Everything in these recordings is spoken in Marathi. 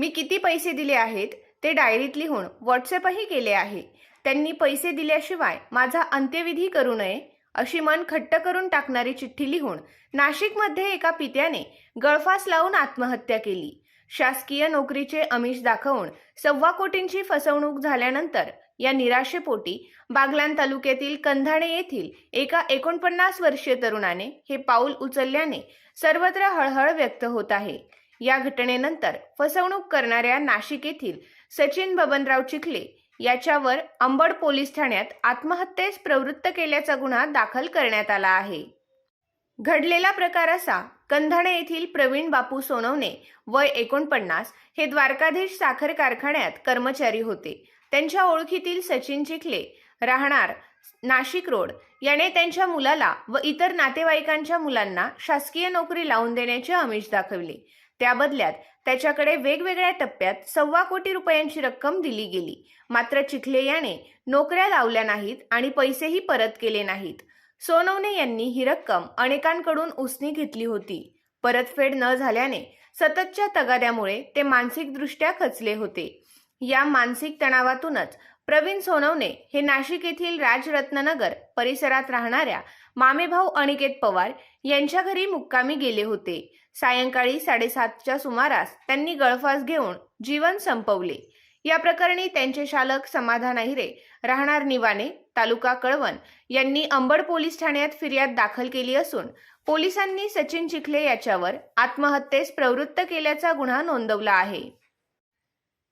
मी किती पैसे दिले आहेत ते डायरीत लिहून व्हॉट्सअपही केले आहे. त्यांनी पैसे दिल्याशिवाय माझा अंत्यविधी करू नये अशी मन खट्ट करून टाकणारी चिठ्ठी लिहून नाशिकमध्ये एका पित्याने गळफास लावून आत्महत्या केली. शासकीय नोकरीचे अमिष दाखवून सव्वा कोटींची फसवणूक झाल्यानंतर या निराशेपोटी बागलान तालुक्यातील कंधाणे येथील एका एकोणपन्नास वर्षीय तरुणाने हे पाऊल उचलल्याने सर्वत्र हळहळ व्यक्त होत आहे. या घटनेनंतर फसवणूक करणाऱ्या नाशिक येथील सचिन बबनराव चिखले याच्यावर अंबड पोलीस ठाण्यात आत्महत्येस प्रवृत्त केल्याचा गुन्हा दाखल करण्यात आला आहे. घडलेला प्रकार असा कंधाणे येथील प्रवीण बापू सोनवणे वय एकोणपन्नास हे द्वारकाधीश साखर कारखान्यात कर्मचारी होते. त्यांच्या ओळखीतील सचिन चिखले राहणार नाशिक रोड. याने त्यांच्या मुलाला व इतर नातेवाईकांच्या मुलांना शासकीय नोकरी लावून देण्याचे आमिष दाखवले. त्या बदल्यात त्याच्याकडे वेगवेगळ्या टप्प्यात सव्वा कोटी रुपयांची रक्कम दिली गेली. मात्र चिखले याने नोकऱ्या लावल्या नाहीत आणि पैसेही परत केले नाहीत. सोनवणे यांनी ही रक्कम अनेकांकडून उसनी घेतली होती. परतफेड न झाल्याने सततच्या तगाद्यामुळे ते मानसिकदृष्ट्या खचले होते. या मानसिक तणावातूनच प्रवीण सोनवणे हे नाशिक येथील राजरत्ननगर परिसरात राहणाऱ्या मामेभाऊ अनिकेत पवार यांच्या घरी मुक्कामी गेले होते. सायंकाळी साडेसातच्या सुमारास त्यांनी गळफास घेऊन जीवन संपवले. या प्रकरणी त्यांचे शालक समाधान अहिरे राहणार निवाने तालुका कळवण यांनी अंबड पोलीस ठाण्यात फिर्याद दाखल केली असून पोलिसांनी सचिन चिखले याच्यावर आत्महत्येस प्रवृत्त केल्याचा गुन्हा नोंदवला आहे.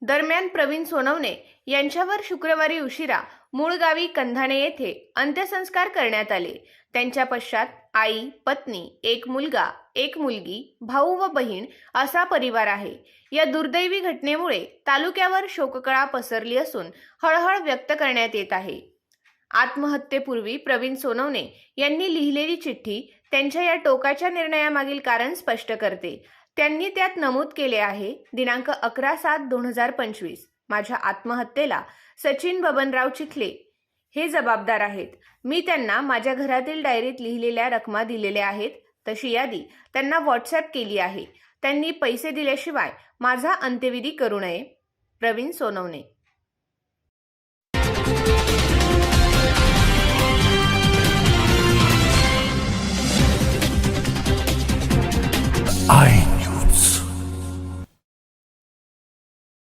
दरम्यान प्रवीण सोनवणे यांच्यावर शुक्रवारी उशिरा मूळ गावी कंधाणे येथे अंत्यसंस्कार करण्यात आले. त्यांच्या पश्चात आई पत्नी एक मुलगा एक मुलगी भाऊ व बहीण असा परिवार आहे. या दुर्दैवी घटनेमुळे तालुक्यावर शोककळा पसरली असून हळहळ व्यक्त करण्यात येत आहे. आत्महत्येपूर्वी प्रवीण सोनवणे यांनी लिहिलेली चिठ्ठी त्यांच्या या टोकाच्या निर्णयामागील कारण स्पष्ट करते. त्यांनी त्यात नमूद केले आहे दिनांक अकरा सात दोन हजार पंचवीस. माझ्या आत्महत्येला सचिन बबनराव चिखले. हे जबाबदार आहेत. मी त्यांना माझ्या घरातील डायरीत लिहिलेल्या रकमा दिलेल्या आहेत. तशी यादी त्यांना व्हॉट्सअप केली आहे. त्यांनी पैसे दिल्याशिवाय माझा अंत्यविधी करू नये. प्रवीण सोनवणे. आई